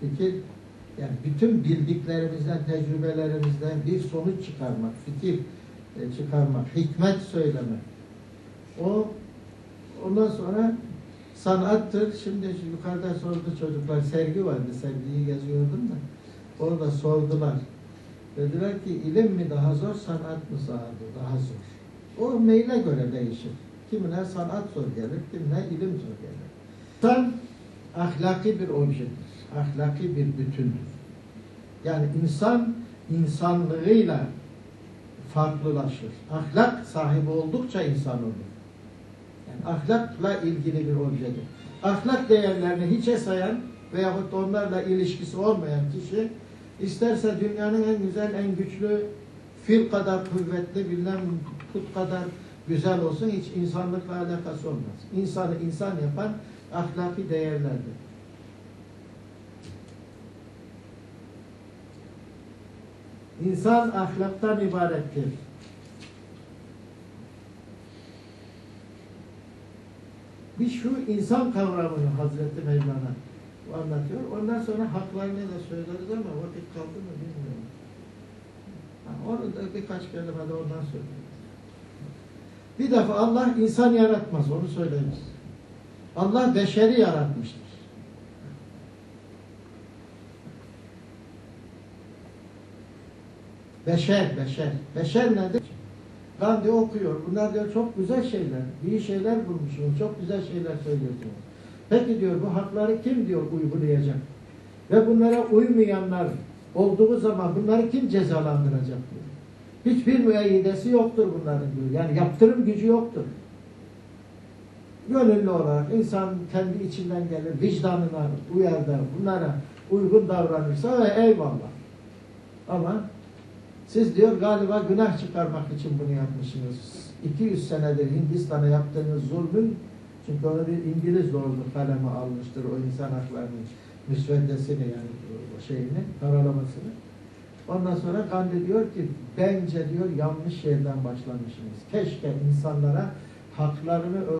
Fikir yani bütün bildiklerimizden, tecrübelerimizden bir sonuç çıkarmak, fikir e, çıkarmak, hikmet söylemek. O ondan sonra sanattır. Şimdi yukarıda sordu çocuklar sergi vardı. Sergiyi geziyordum da. Orada sordular. Dediler ki ilim mi daha zor, sanat mı daha zor? O meyle göre değişir. Kimine sanat zor gelir, kimine ilim zor gelir. İnsan ahlaki bir objedir. Ahlaki bir bütündür. Yani insan insanlığıyla farklılaşır. Ahlak sahibi oldukça insan olur. Yani ahlakla ilgili bir objedir. Ahlak değerlerini hiçe sayan veyahut onlarla ilişkisi olmayan kişi isterse dünyanın en güzel, en güçlü fil kadar kuvvetli, bilmem put kadar güzel olsun hiç insanlıkla alakası olmaz. İnsanı insan yapan ahlaki değerlerdir. İnsan ahlaktan ibarettir. Bir şu insan kavramını Hazreti Mevlana anlatıyor. Ondan sonra haklarını da söyleriz ama vakit kaldı mı bilmiyorum. Ha, onu da birkaç kelime de ondan söyleyeyim. Bir defa Allah insan yaratmaz, onu söyleyeyim size. Allah beşeri yaratmıştır. Beşer, beşer. Beşer nedir? Gandhi okuyor. Bunlar diyor çok güzel şeyler. İyi şeyler bulmuşsunuz. Çok güzel şeyler söylüyorsunuz. Peki diyor bu hakları kim diyor uygulayacak? Ve bunlara uymayanlar olduğu zaman bunları kim cezalandıracak diyor. Hiçbir müeyyidesi yoktur bunların diyor. Yani yaptırım gücü yoktur. Gönüllü olarak insan kendi içinden gelir, vicdanına uyar da bunlara uygun davranırsa eyvallah. Ama siz diyor galiba günah çıkarmak için bunu yapmışsınız. 200 senedir Hindistan'a yaptığınız zulmün çünkü onu bir İngiliz lordu kaleme almıştır o insan haklarının müsveddesini yani şeyini, karalamasını. Ondan sonra Gandhi diyor ki bence diyor yanlış yerden başlamışsınız. Keşke insanlara haklarını